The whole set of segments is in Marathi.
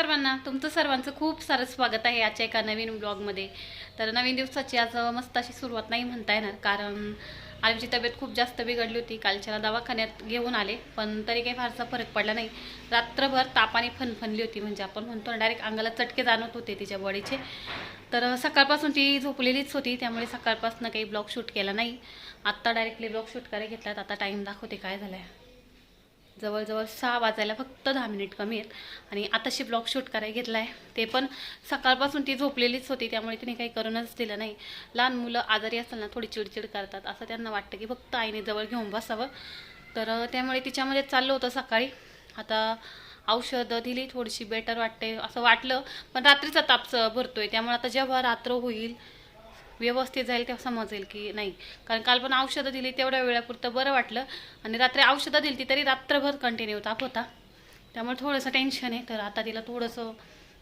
सर्वांना तुमचं सर्वांचं खूप सारं स्वागत आहे आजच्या एका नवीन ब्लॉगमध्ये तर नवीन दिवसाची आज मस्त अशी सुरुवात नाही म्हणता येणार कारण आमची तब्येत खूप जास्त बिघडली होती. कालच्याला दवाखान्यात घेऊन आले पण तरी काही फारसा फरक पडला नाही. रात्रभर तापाने फनफनली होती म्हणजे आपण म्हणतो डायरेक्ट अंगाला चटके जाणवत होते तिच्या बॉडीचे तर सकाळपासून ती झोपलेलीच होती त्यामुळे सकाळपासून काही ब्लॉग शूट केला नाही. आत्ता डायरेक्टली ब्लॉग शूट करायला घेतलात आता टाईम दाखवते काय झालं आहे जवळजवळ सहा वाजायला फक्त दहा मिनिट कमी आहेत. आणि आताशी ब्लॉग शूट करायला घेतला आहे ते पण सकाळपासून ती झोपलेलीच होती त्यामुळे तिने काही करूनच दिलं नाही. लहान मुलं आजारी असताना थोडी चिडचिड करतात असं त्यांना वाटतं की फक्त आईने जवळ घेऊन बसावं. तर त्यामुळे तिच्यामध्ये चाललं होतं सकाळी. आता औषधं दिली थोडीशी बेटर वाटते असं वाटलं. पण रात्रीचा ताप भरतोय त्यामुळे आता जेव्हा रात्र होईल व्यवस्थित जाईल तेव्हा समजेल की नाही. कारण काल पण औषधं दिली तेवढ्या वेळापुरतं बरं वाटलं. आणि रात्री औषधं दिली ती तरी रात्रभर कंटिन्यू ताप होता. त्यामुळे थोडंसं टेन्शन आहे. तर आता तिला थोडंसं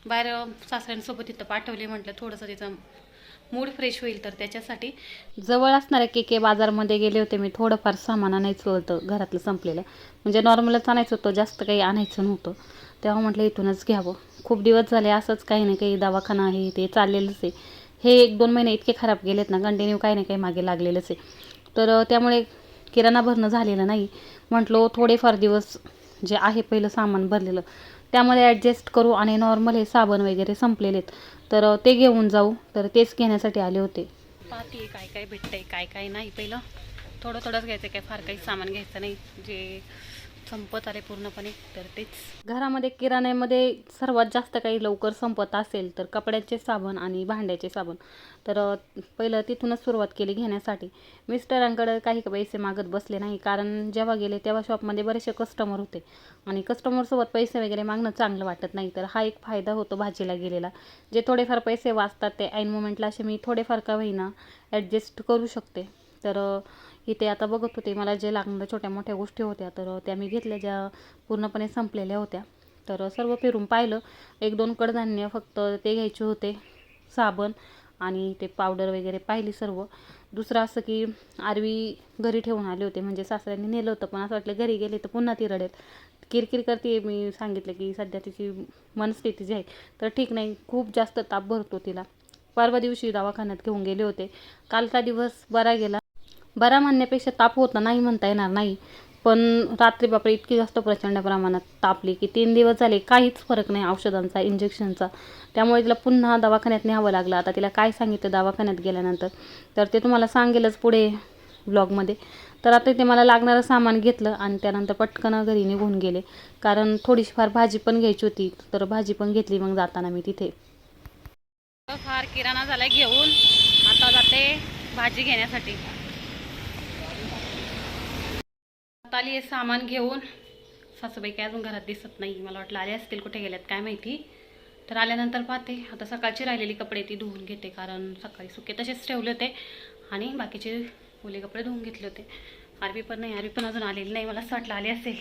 बाहेर सासऱ्यांसोबत तिथं पाठवले म्हटलं थोडंसं तिचं मूड फ्रेश होईल तर त्याच्यासाठी. जवळ असणाऱ्या के के बाजारमध्ये गेले होते मी थोडंफार सामान आणायचं होतं घरातलं संपलेलं. म्हणजे नॉर्मलच आणायचं होतं जास्त काही आणायचं नव्हतं. तेव्हा म्हटलं इथूनच घ्यावं. खूप दिवस झाले असंच काही ना काही दवाखाना आहे ते चाललेलंच आहे. हे एक दोन महिने इतके खराब गेलेत ना कंटिन्यू काही ना काही मागे लागलेलंच आहे. तर त्यामुळे किराणा भरणं झालेलं नाही. म्हटलो थोडेफार दिवस जे आहे पहिलं सामान भरलेलं त्यामध्ये ॲडजस्ट करू आणि नॉर्मल हे साबण वगैरे संपलेलेत. तर ते घेऊन जाऊ. तर तेच घेण्यासाठी आले होते. पाहते काय काय भेटतंय काय काय नाही. पहिलं थोडं थोडंच घ्यायचं काय फार काही सामान घ्यायचं नाही. जे संपत आले पूर्णपणे तर तेच. घरामध्ये किराण्यामध्ये सर्वात जास्त काही लवकर संपत असेल तर कपड्याचे साबण आणि भांड्याचे साबण. तर पहिलं तिथूनच सुरुवात केली घेण्यासाठी. मिस्टरांकडे काही पैसे मागत बसले नाही कारण जेव्हा गेले तेव्हा शॉपमध्ये बरेचसे कस्टमर होते. आणि कस्टमरसोबत पैसे वगैरे मागणं चांगलं वाटत नाही तर हा एक फायदा होतो भाजीला गेलेला. जे थोडेफार पैसे वाचतात ते ऐन मोमेंटला असे मी थोडेफार का होईना ॲडजस्ट करू शकते. तर इथे आता बघत होते मला जे लागणाऱ्या छोट्या मोठ्या गोष्टी होत्या तर त्या मी घेतल्या ज्या पूर्णपणे संपलेल्या होत्या. तर सर्व फिरून पाहिलं. एक दोन कडधान्य फक्त ते घ्यायचे होते साबण आणि ते पावडर वगैरे पाहिली सर्व. दुसरं असं की आरवी घरी ठेवून आले होते म्हणजे सासऱ्यांनी नेलं होतं पण असं वाटलं घरी गेले तर पुन्हा ती रडेल. किरकिर करते मी सांगितलं की सध्या तिची मनस्थिती जी आहे तर ठीक नाही खूप जास्त ताप भरतो तिला. परवा दिवशी दवाखान्यात घेऊन गेले होते. कालचा दिवस बरा गेला. बरा म्हणण्यापेक्षा ताप होता नाही म्हणता येणार नाही. पण रात्री बापरे इतकी जास्त प्रचंड प्रमाणात तापली की तीन दिवस झाले काहीच फरक नाही औषधांचा इंजेक्शनचा त्यामुळे तिला पुन्हा दवाखान्यात न्यावं लागलं. आता तिला काय सांगितलं दवाखान्यात गेल्यानंतर? तर ते तुम्हाला सांगेलच पुढे ब्लॉगमध्ये तर आता ते मला लागणारं सामान घेतलं आणि त्यानंतर पटकन घरी निघून गेले. कारण थोडीशी फार भाजी पण घ्यायची होती तर भाजी पण घेतली मग जाताना मी तिथे. फार किराणा झाला घेऊन. आता जाते भाजी घेण्यासाठी. आता आली आहे सामान घेऊन. सासूबाई काय अजून घरात दिसत नाही मला वाटलं आले असतील कुठे गेल्यात काय माहिती. तर आल्यानंतर पाहते. आता सकाळची राहिलेली कपडे ती धुवून घेते कारण सकाळी सुके तसेच ठेवले होते. आणि बाकीचे ओले कपडे धुवून घेतले होते. आरबी पण नाही आरबी पण अजून आलेली नाही मला असं वाटलं आली असेल.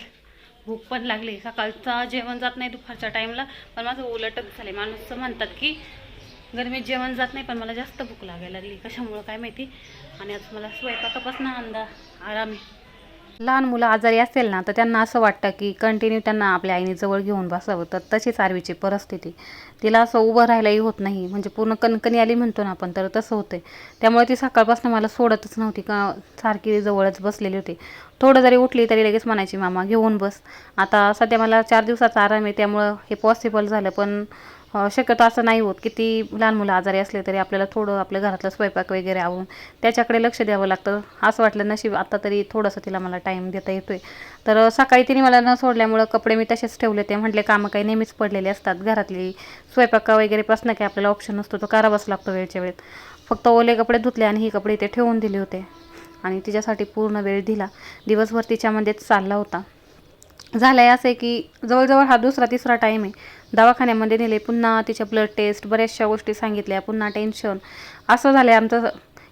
भूक पण लागली. सकाळचा जेवण जात नाही दुपारच्या टाईमला पण माझं उलटच झाले माणूस म्हणतात की गरमीत जेवण जात नाही पण मला जास्त भूक लागायला लागली. कशामुळं काय माहिती? आणि आज मला स्वयंपाकापासून अंदा आराम आहे. लहान मुलं आजारी असेल ना तर त्यांना असं वाटतं की कंटिन्यू त्यांना आपल्या आईने जवळ घेऊन बसावं. तर तशीच आरवीची परिस्थिती. तिला असं उभं राहायलाही होत नाही. म्हणजे पूर्ण कणकणी आली म्हणतो ना आपण तर तसं होते त्यामुळे ती सकाळपासून मला सोडतच नव्हती. का सारखी जवळच बसलेली होती. थोडं जरी उठली तरी लगेच म्हणायची मामा घेऊन बस. आता सध्या मला चार दिवसाचा आराम आहे त्यामुळं हे पॉसिबल झालं. पण शक्यतो असं नाही होत किती लहान मुलं आजारी असले तरी आपल्याला थोडं आपल्या घरातलं स्वयंपाक वगैरे आवून त्याच्याकडे लक्ष द्यावं लागतं. असं वाटलं नशीब आता तरी थोडंसं तिला मला टाईम देता येतो आहे तर सकाळी तिने मला न सोडल्यामुळं कपडे मी तसेच ठेवले ते म्हटले कामं काही नेहमीच पडलेले असतात. घरातली स्वयंपाक वगैरे पासनं काही आपल्याला ऑप्शन नसतो. तो करावाच लागतो वेळच्या वेळेत. फक्त ओले कपडे धुतले आणि ही कपडे इथे ठेवून दिले होते. आणि तिच्यासाठी पूर्ण वेळ दिला. दिवसभर तिच्यामध्येच चालला होता. झालं आहे असं आहे की जवळजवळ हा दुसरा तिसरा टाईम आहे. दवाखान्यामध्ये नेले पुन्हा तिच्या ब्लड टेस्ट बऱ्याचशा गोष्टी सांगितल्या पुन्हा टेन्शन असं झालं आहे आमचं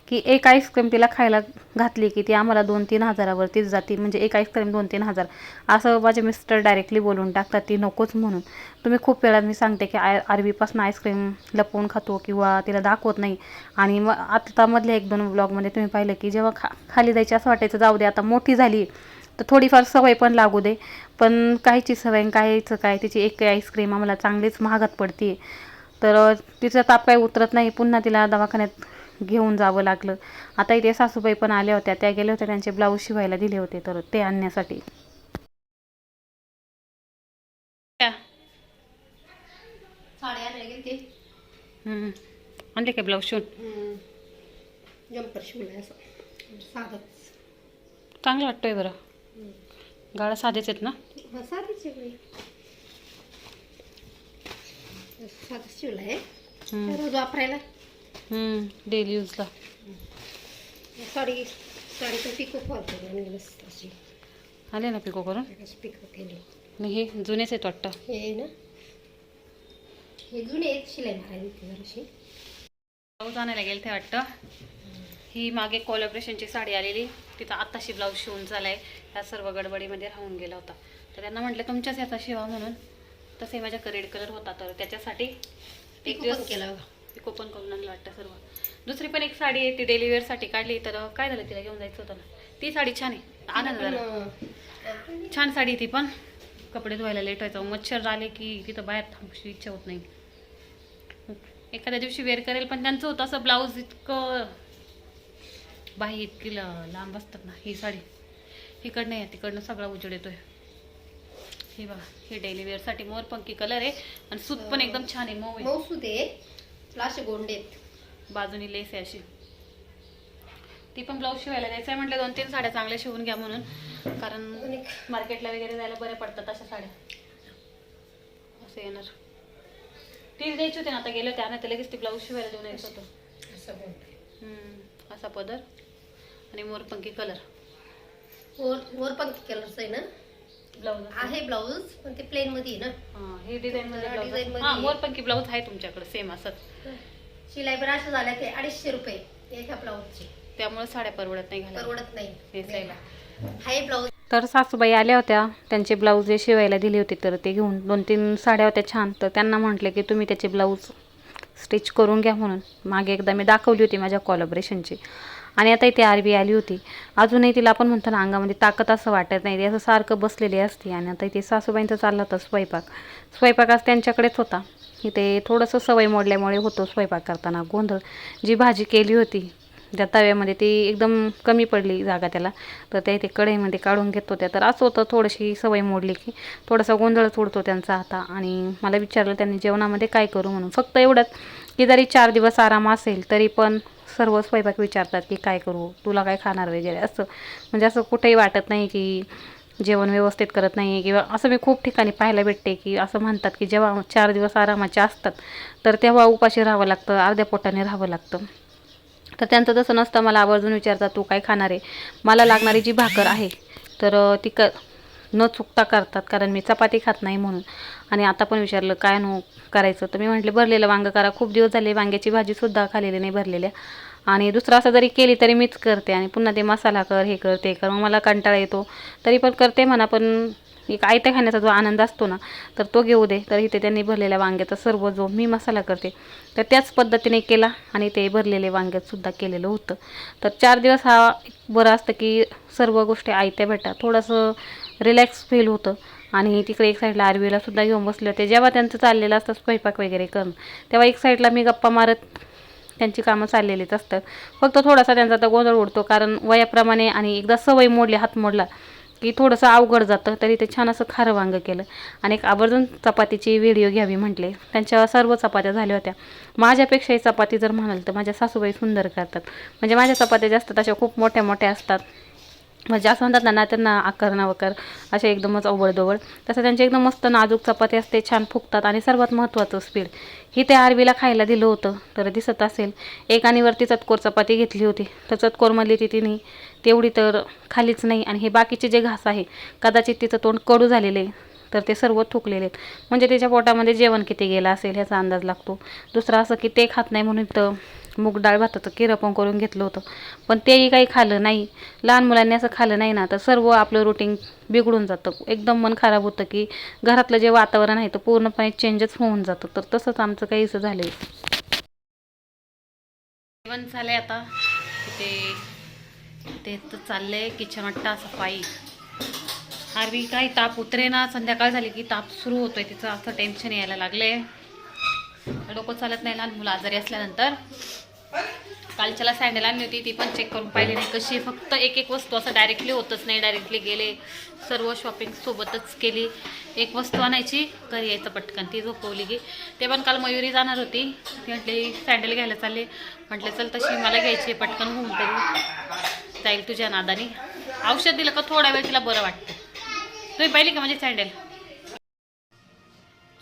की एक आईस्क्रीम तिला खायला घातली की ती आम्हाला दोन तीन हजारावरतीच जाते. म्हणजे एक आईस्क्रीम दोन तीन हजार. असं माझे मिस्टर डायरेक्टली बोलून टाकतात ती नकोच म्हणून. तुम्ही खूप वेळा मी सांगते की आय आरबीपासून आईस्क्रीम लपवून खातो किंवा तिला दाखवत नाही. आणि मग आत्तामधल्या मधल्या एक दोन ब्लॉगमध्ये तुम्ही पाहिलं की जेव्हा खा खाली जायची असं वाटायचं जाऊ दे आता मोठी झाली तर थोडीफार सवय पण लागू दे. पण काहीची सवय काहीचं काय तिची एक आईस्क्रीम आम्हाला चांगलीच महागात पडते तर तिचा ताप काही उतरत नाही पुन्हा तिला दवाखान्यात घेऊन जावं लागलं. आता इथे सासूबाई पण आल्या होत्या त्या गेल्या होत्या त्यांचे ब्लाऊज शिवायला दिले होते तर ते आणण्यासाठी. आणले काय ब्लाऊज शिवून? जम्पर शिवलाय असं. साधंच. चांगलं वाटतोय बरं. गाळा साधेच आहेत ना? साधीच. रोज वापरायला डेली यूजला साडी साडी पण पिको मस्त अशी आले ना पिको करून पिको केली हे जुनेच आहेत वाटतं हे आहे ना हे जुने आहेत शिलाई मारायला होती जराशी ब्लाऊज आणायला गेलं ते वाटतं ही मागे कोलॅबरेशनची साडी आलेली तिचा आत्ताशी ब्लाऊज शिवून झालाय ह्या सर्व गडबडीमध्ये राहून गेला होता तर त्यांना म्हटलं तुमच्याच याचा शिवा म्हणून. तसे माझ्याकडे रेड कलर होता तर त्याच्यासाठी एक दिवस केला. पिको पण करून आणलं वाटतं सर्व. दुसरी पण एक साडी आहे ती डेली वेअरसाठी काढली तर काय झालं तिला घेऊन जायचं होतं ना. ती साडी छान आहे. आनंद झाला छान साडी ती पण. कपडे धुवायला लेट व्हायचं. मच्छर आले की तिथं बाहेर थांबशी इच्छा होत नाही. एखाद्या दिवशी वेअर करेल पण त्यांचं होतं असं ब्लाऊज इतकं बाही इतकी लांब असतात ना ही साडी. इकडनं आहे तिकडनं सगळा उजेड येतोय. हे बघा हे डेली वेअरसाठी मोरपंखी कलर आहे आणि सूत पण एकदम छान आहे मऊ आहे. मौसूद आहे असे गोंडे आहेत. बाजूनी लेस आहे अशी. ती पण ब्लाऊज शिवायला द्यायचं आहे म्हटलं दोन तीन साड्या चांगल्या शिवून घ्या म्हणून. कारण मार्केटला वगैरे जायला बऱ्या पडतात अशा साड्या. असं येणार. ती द्यायची होती ना आता गेले आणि ते लगेच ती ब्लाऊज शिवायला देऊन यायचं होतं. असं पदर आणि मोरपंखी कलर वर पण कलरचं आहे ना? ब्लाऊज आहे ब्लाऊज पण ते प्लेन मध्ये आहे ना. हा हे डिझाईन मध्ये हा, ब्लाऊज design मध्ये. हा आहे. मोरपंखी ब्लाऊज आहे तुमच्याकडे सेम असंच. शिलाई पण अशा झाल्या ते अडीचशे रुपये एका ब्लाऊजची त्यामुळे साड्या परवडत नाही घालायला. परवडत नाही. नेसायला. हाय ब्लाऊज तर सासूबाई आल्या होत्या त्यांचे ब्लाऊज जे शिवायला दिले होते तर ते घेऊन दोन तीन साड्या होत्या छान. तर त्यांना म्हटले की तुम्ही त्याचे ब्लाऊज स्टिच करून घ्या म्हणून. मागे एकदा मी दाखवली होती माझ्या कोलॅबरेशनची आणि आता इथे आरबी आली होती. अजूनही तिला आपण म्हणतो ना अंगामध्ये ताकद असं वाटत नाही. ते असं सारखं बसलेली असते आणि आता इथे सासूबाईंचा चालला होता स्वयंपाक. स्वयंपाक आज त्यांच्याकडेच होता. इथे थोडंसं सवय मोडल्यामुळे होतो स्वयंपाक करताना. गोंधळ जी भाजी केली होती त्या तव्यामध्ये ती एकदम कमी पडली जागा त्याला तर त्या इथे कढईमध्ये काढून घेत होत्या. तर असं होतं थोडीशी सवय मोडली की थोडासा गोंधळच उडतो त्यांचा आता. आणि मला विचारलं त्यांनी जेवणामध्ये काय करू? म्हणून. फक्त एवढंच की जरी चार दिवस आराम असेल तरी पण सर्व स्वयंपाक विचारतात की काय करू? तुला काय खाणार वगैरे? असं. म्हणजे असं कुठेही वाटत नाही की जेवण व्यवस्थित करत नाही किंवा असं मी खूप ठिकाणी पाहायला भेटते की असं म्हणतात की जेव्हा चार दिवस आरामाचे असतात तर तेव्हा उपाशी राहावं लागतं अर्ध्या पोटाने राहावं लागतं. तर त्यांचं तसं नसतं मला आवर्जून विचारतात तू काय खाणार आहे? मला लागणारी जी भाकर आहे तर ती क न चुकता करतात कारण मी चपाती खात नाही म्हणून. आणि आता पण विचारलं काय नो करायचं? तर मी म्हटले भरलेलं वांगं करा. खूप दिवस झाले वांग्याची भाजीसुद्धा खालेली नाही भरलेल्या. आणि दुसरा असं जरी केली तरी मीच करते आणि पुन्हा ते मसाला कर हे कर ते कर. मग मला कंटाळा येतो. तरी पण करते म्हणा पण एक आयत्या खाण्याचा जो आनंद असतो ना तर तो घेऊ दे. तर इथे त्यांनी भरलेल्या वांग्याचा सर्व जो मी मसाला करते तर त्याच पद्धतीने केला आणि ते भरलेले वांग्यातसुद्धा केलेलं होतं. तर चार दिवस हा बरं असतं की सर्व गोष्टी आयत्या भेटा थोडंसं रिलॅक्स फील होतं. आणि तिकडे एक साईडला आरवीला सुद्धा घेऊन बसले होते. जेव्हा त्यांचं चाललेलं असतं स्वयंपाक वगैरे करणं तेव्हा एक साईडला मी गप्पा मारत त्यांची कामं चाललेलीच असतात. फक्त थोडासा त्यांचा आता गोंधळ उडतो कारण वयाप्रमाणे आणि एकदा सवय मोडली हात मोडला की थोडंसं अवघड जातं. तरी ते छान असं खारं वांग केलं. आणि एक आवर्जून चपातीची व्हिडिओ घ्यावी म्हटले. त्यांच्या सर्व चपात्या झाल्या होत्या. माझ्यापेक्षाही चपाती जर म्हणाल तर माझ्या सासूबाई सुंदर करतात. म्हणजे माझ्या चपात्या जास्त तशा खूप मोठ्या मोठ्या असतात. म्हणजे असं म्हणतात ना ना त्यांना आकार ना वकार असे एकदमच अवळदवळ. तसं त्यांची एकदम मस्त नाजूक चपाती असते छान फुगतात आणि सर्वात महत्त्वाचं स्पीड ही त्या आरवीला खायला दिलं होतं तर दिसत असेल. एकाने वरती चतकोर चपाती घेतली होती तर चतकोरमधली ती तिने तेवढी तर खालीच नाही. आणि हे बाकीचे जे घास आहे कदाचित तिचं तोंड कडू झालेलं आहे तर ते सर्व थुकलेले आहेत. म्हणजे त्याच्या पोटामध्ये जेवण किती गेलं असेल ह्याचा अंदाज लागतो. दुसरं असं की ते खात नाही म्हणून तर मूग डाळ भाताचं किरं पण करून घेतलं होतं. पण तेही काही खाल्लं नाही. लहान मुलांनी असं खाल्लं नाही ना. तर सर्व आपलं रुटीन बिघडून जातं. एकदम मन खराब होतं की घरातलं जे वातावरण आहे तर पूर्णपणे चेंजच होऊन जातं. तर तसंच आमचं काहीसं झालं जेवण झालंय आता. ते ते तर चाललंय. किचन वाटतं सफाई. आरवी काही ताप उतरे ना. संध्याकाळ झाली की ताप सुरू होतोय. तिचं असं टेन्शन यायला लागलंय. डोकं चालत नाही. लहान मुलं आजारी असल्यानंतर. कालच्याला सँडल आणली होती ती पण चेक करून पाहिली नाही. कशी फक्त एक एक वस्तू असं डायरेक्टली होतच नाही डायरेक्टली गेले. सर्व शॉपिंग सोबतच केली. एक वस्तू आणायची घरी यायचं पटकन. ती झोपवली की ते पण काल मयुरी जाणार होती. ती म्हटली सँडल घ्यायला चालले. म्हटलं चल तशी मला घ्यायची पटकन होऊन तरी. जाईल तुझ्या नादानी. औषध दिलं का थोडा वेळ तिला बरं वाटतं. तुम्ही पाहिली का माझी सँडल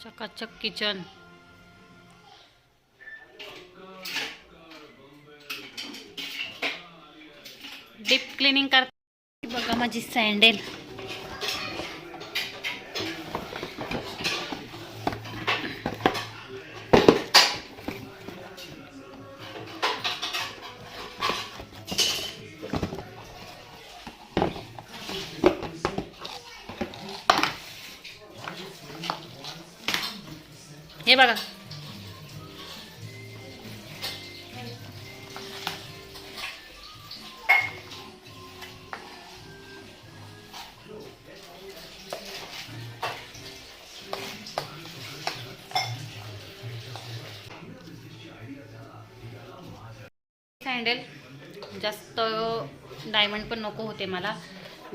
चकाचक किचन डीप क्लिनिंग कर बघा माझी सँडेल. हे बघा. सँडल जास्त डायमंड पण नको होते मला.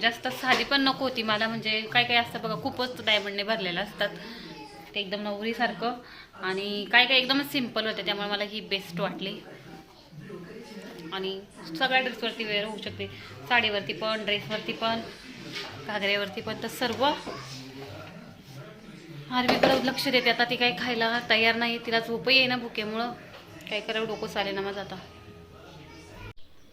जास्त साधी पण नको होती मला म्हणजे काय काय असतं बघा खूपच डायमंडने भरलेलं असतात. ते एकदम नवरीसारखं. आणि काय काय एकदमच सिंपल होते त्यामुळे मला ही बेस्ट वाटली. आणि सगळ्या ड्रेसवरती वेअर होऊ शकते. साडीवरती पण ड्रेसवरती पण घागऱ्यावरती पण तर सर्व. आरवीकडे लक्ष देते. आता ती काही खायला तयार नाही तिला झोपही येईना भुकेमुळं. काय करावं डोकं चालेल ना माझं आता.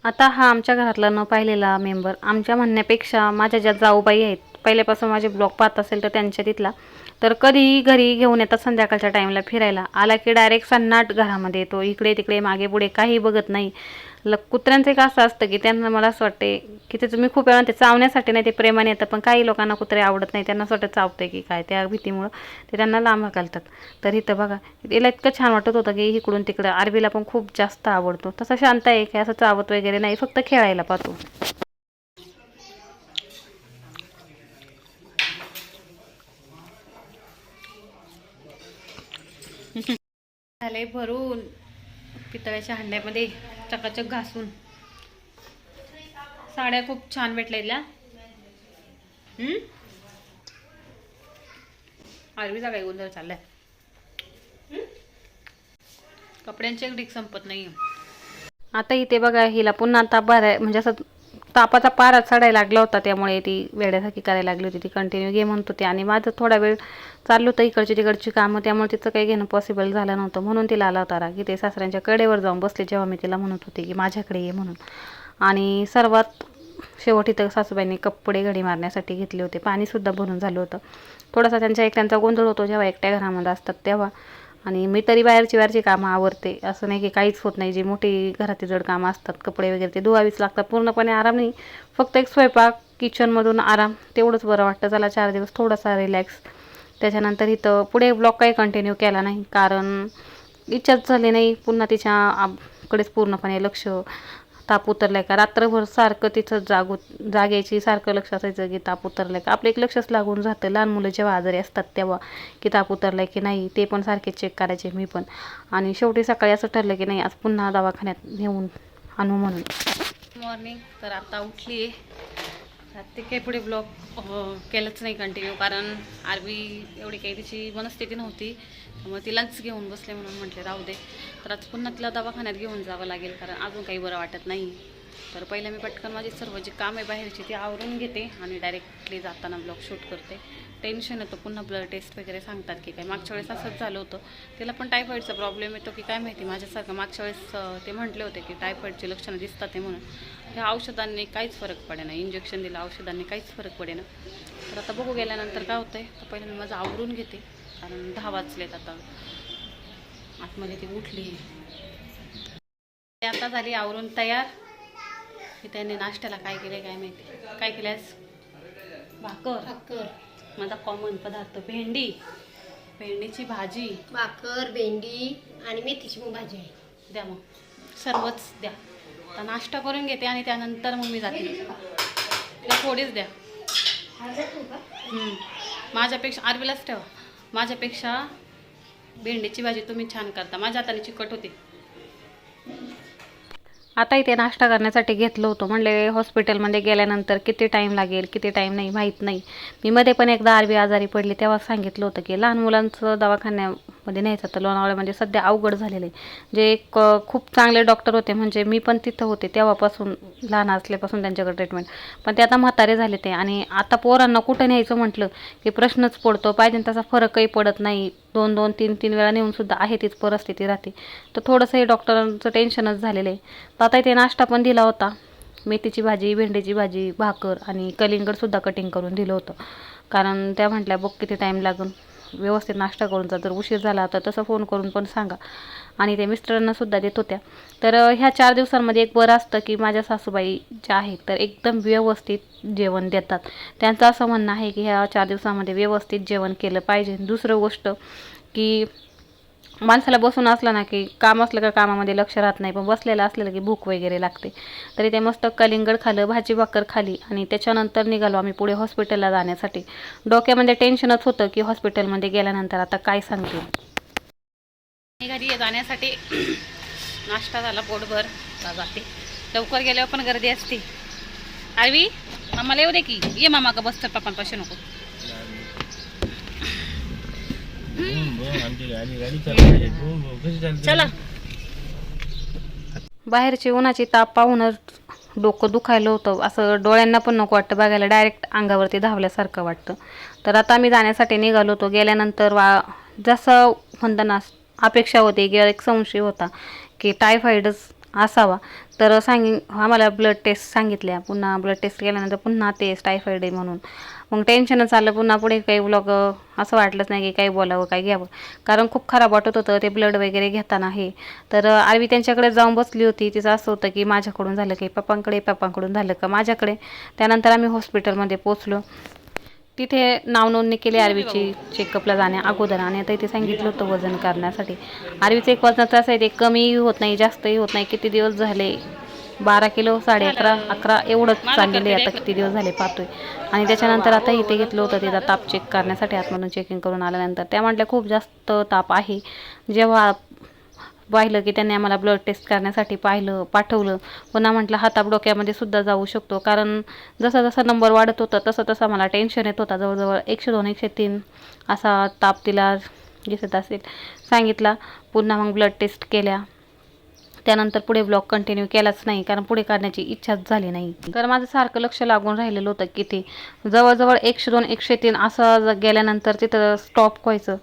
आता हा आमच्या घरातला न पाहिलेला मेंबर आमच्या म्हणण्यापेक्षा माझ्या ज्या जाऊबाई आहेत पहिल्यापासून माझे ब्लॉग पाहत असेल तर त्यांच्या तिथला. तर कधीही घरी घेऊन येतात संध्याकाळच्या टाईमला फिरायला. आला की डायरेक्ट सन्नाट घरामध्ये येतो. इकडे तिकडे मागे पुढे काही बघत नाही. ल कुत्र्यांचं एक असं असतं की त्यांना मला असं वाटते की त्याचं मी खूप वेळा ते चावण्यासाठी नाही ते प्रेमाने येतं पण काही लोकांना कुत्रे आवडत नाही त्यांना असं वाटतं चावतंय की काय त्या भीतीमुळं ते त्यांना लांब घालतात. तर इथं बघा तिला इतकं छान वाटत होतं की इकडून तिकडं आरबीला पण खूप जास्त आवडतो. तसा शांत आहे की असं चावत वगैरे नाही फक्त खेळायला पाहतो. झाले भरून पितळ्याच्या हांड्यामध्ये. चकाचक घासून. साड्या खूप छान भेटलेल्या हम्म? आरवीचा काय गोंधळ चाललाय. कपड्यांचे डिक संपत नाही आता इथे बघा हिला पुन्हा आता भराय म्हणजे असं तापाचा पारा चढायला लागला होता त्यामुळे ती वेड्यासारखी करायला लागली होती. ती कंटिन्यू घे म्हणत होती आणि माझं थोडा वेळ चाललं होतं इकडची तिकडची कामं त्यामुळे तिचं काही घेणं पॉसिबल झालं नव्हतं. म्हणून तिला आला होता की ते सासऱ्यांच्या कडेवर जाऊन बसले जेव्हा मी तिला म्हणत होते की माझ्याकडे ये म्हणून. आणि सर्वात शेवटी तर सासूबाईंनी कपडे घडी मारण्यासाठी घेतले होते. पाणीसुद्धा भरून झालं होतं. थोडासा त्यांच्या एकट्यांचा गोंधळ होतो जेव्हा एकट्या घरामध्ये असतात तेव्हा आणि मी तरी बाहेरची बाहेरची कामं आवरते. असं नाही की काहीच होत नाही. जी मोठी घरातील जड कामं असतात कपडे वगैरे ते धुवावीच लागतात. पूर्णपणे आराम नाही. फक्त एक स्वयंपाक किचनमधून आराम. तेवढंच बरं वाटतं. चला चार दिवस थोडासा रिलॅक्स त्याच्यानंतर इथं पुढे ब्लॉग काही कंटिन्यू केला नाही. कारण इच्छाच झाली नाही. पुन्हा तिच्याकडेच पूर्णपणे लक्ष. ताप उतरलाय का? रात्रभर सारखं तिचं जागू जाग्याची सारखं लक्ष असायचं की ताप उतरलाय का? आपलं एक लक्षच लागून जातं. लहान मुलं जेव्हा आजारी असतात तेव्हा की ताप उतरलाय की नाही ते पण सारखे चेक करायचे मी पण. आणि शेवटी सकाळी असं ठरलं की नाही आज पुन्हा दवाखान्यात नेऊन आणू म्हणून. मॉर्निंग तर आता उठली ते काही पुढे ब्लॉग केलंच नाही कंटिन्यू कारण आरबी एवढी काही तिची मनस्थिती नव्हती. त्यामुळे तिलाच घेऊन बसले म्हणून म्हटले राहू दे. तर आज पुन्हा तिला दवाखान्यात घेऊन जावं लागेल कारण अजून काही बरं वाटत नाही. तर पहिलं मी पटकन माझी सर्व जी काम आहे बाहेरची ती आवरून घेते आणि डायरेक्टली जाताना ब्लॉग शूट करते. टेन्शन येतं पुन्हा ब्लड टेस्ट वगैरे सांगतात की काय. मागच्या वेळेस असंच झालं होतं. तिला पण टायफॉईडचा प्रॉब्लेम येतो की काय माहिती माझ्यासारखं मागच्या वेळेस ते म्हटले होते की टायफॉईडची लक्षणं दिसतात ते म्हणून. ह्या औषधांनी काहीच फरक पडेना. इंजेक्शन दिलं औषधांनी काहीच फरक पडेना. तर आता बघू गेल्यानंतर काय होतं आहे तर पहिलं मी माझं आवरून घेते. कारण दहा वाजलेत आता. आतमध्ये ती उठली. ते आता झाली आवरून तयार. की त्यांनी नाश्त्याला काय केलं काय माहिती. काय केल्यास? भाकर. भाकर. माझा कॉमन पदार्थ भेंडी. भेंडीची भाजी. भाकर भेंडी आणि मेथीची मग भाजी आहे. द्या मग. सर्वच द्या. आता नाश्ता करून घेते आणि त्यानंतर मग मी जाते. थोडीच द्या. माझ्यापेक्षा आरवीलाच ठेवा. माझ्यापेक्षा भेंडीची भाजी तुम्ही छान करता. माझ्या हाताने चिकट होते. आता इथे नाश्ता करण्यासाठी घेतलं होतं. म्हणले हॉस्पिटलमध्ये गेल्यानंतर किती टाईम लागेल किती टाईम नाही माहीत नाही. मी मध्ये पण एकदा आरबी आजारी पडली तेव्हा सांगितलं होतं की लहान मुलांचं मध्ये न्यायचं तर लोणावळ्यामध्ये म्हणजे सध्या अवघड झालेलं आहे. जे एक खूप चांगले डॉक्टर होते म्हणजे मी पण तिथं होते तेव्हापासून लहान असल्यापासून त्यांच्याकडे ट्रीटमेंट पण ते आता म्हातारे झाले ते आणि आता पोरांना कुठं न्यायचं म्हटलं की प्रश्नच पडतो. पाहिजे तसा फरकही पडत नाही. दोन दोन तीन तीन वेळा नेऊन सुद्धा आहे तीच परिस्थिती राहते. तर थोडंसं हे डॉक्टरांचं टेन्शनच झालेलं आहे. तर आता इथे नाश्ता पण दिला होता. मेथीची भाजी भेंडीची भाजी भाकर आणि कलिंगडसुद्धा कटिंग करून दिलं होतं. कारण त्या म्हटल्या बघ किती टाईम लागून. व्यवस्थित नाश्ता करून जा जर उशीर झाला तर तसं फोन करून पण सांगा. आणि ते मिस्टरांनासुद्धा देत होत्या. तर ह्या चार दिवसांमध्ये एक बरं असतं की माझ्या सासूबाई ज्या आहेत तर एकदम व्यवस्थित जेवण देतात. त्यांचं असं म्हणणं आहे की ह्या चार दिवसामध्ये व्यवस्थित जेवण केलं पाहिजे. दुसरं गोष्ट की माणसाला बसून असलं ना की काम असलं का कामामध्ये लक्ष राहत नाही पण बसलेलं असलेलं की भूक वगैरे लागते. तरी ते मस्त कलिंगड खालं भाजी भाकर खाली आणि त्याच्यानंतर निघालो आम्ही पुढे हॉस्पिटलला जाण्यासाठी. डोक्यामध्ये टेन्शनच होतं की हॉस्पिटलमध्ये गेल्यानंतर आता काय सांगते घरी जाण्यासाठी नाश्ता झाला पोटभर. जाते. लवकर गेल्यावर पण गर्दी असते. आरवी मामाला येऊ दे की. ये मामा का बस तर पप्पांपाशी नको. चला. बाहेरचे उन्हाची ताप पाहूनच डोकं दुखायलं होतं. असं डोळ्यांना पण नको वाटतं बघायला. डायरेक्ट अंगावरती धावल्यासारखं वाटतं. तर आता आम्ही जाण्यासाठी निघालो होतो. गेल्यानंतर वा जसं म्हणताना अपेक्षा होती किंवा एक संशय होता की टायफॉईडच असावा. तर सांगी आम्हाला ब्लड टेस्ट सांगितल्या. पुन्हा ब्लड टेस्ट केल्यानंतर पुन्हा तेच टायफॉईड आहे म्हणून. मग टेन्शनच आलं पुन्हा पुढे काही ब्लॉग असं वाटलंच नाही की काही बोलावं काही घ्यावं. कारण खूप खराब वाटत होतं ते ब्लड वगैरे घेताना हे. तर आरवी त्यांच्याकडे जाऊन बसली होती. तिचं असं होतं की माझ्याकडून झालं की पप्पांकडे पप्पांकडून झालं का माझ्याकडे? त्यानंतर आम्ही हॉस्पिटलमध्ये पोचलो तिथे नाव नोंदणी केली आरवीची चेकअपला जाण्या अगोदर आणि आता इथे सांगितलं होतं वजन करण्यासाठी. आरवीचं एक वजनाचं असं आहे ते कमीही होत नाही जास्तही होत नाही किती दिवस झाले? बारा किलो साडे अकरा अकरा एवढंच चाललेलं आहे आता किती दिवस झाले पाहतोय. आणि त्याच्यानंतर आता इथे घेतलं होतं तिथं ताप चेक करण्यासाठी आतमधून चेकिंग करून आल्यानंतर. त्या म्हटल्या खूप जास्त ताप आहे. जेव्हा पाहिलं की त्यांनी आम्हाला ब्लड टेस्ट करण्यासाठी पाहिलं पाठवलं. पुन्हा म्हटलं हाताप डोक्यामध्ये सुद्धा जाऊ शकतो. कारण जसा जसा नंबर वाढत होता तसं तसा मला टेन्शन येत होता. जवळजवळ एकशे दोन एकशे तीन असा ताप तिला दिसत असेल. सांगितला पुन्हा मग ब्लड टेस्ट केल्या. त्यानंतर पुढे ब्लॉग कंटिन्यू केलाच नाही कारण पुढे काढण्याची इच्छाच झाली नाही. तर माझं सारखं लक्ष लागून राहिलेलं होतं की ते जवळजवळ एकशे दोन एकशे तीन असं गेल्यानंतर तिथं स्टॉप व्हायचं.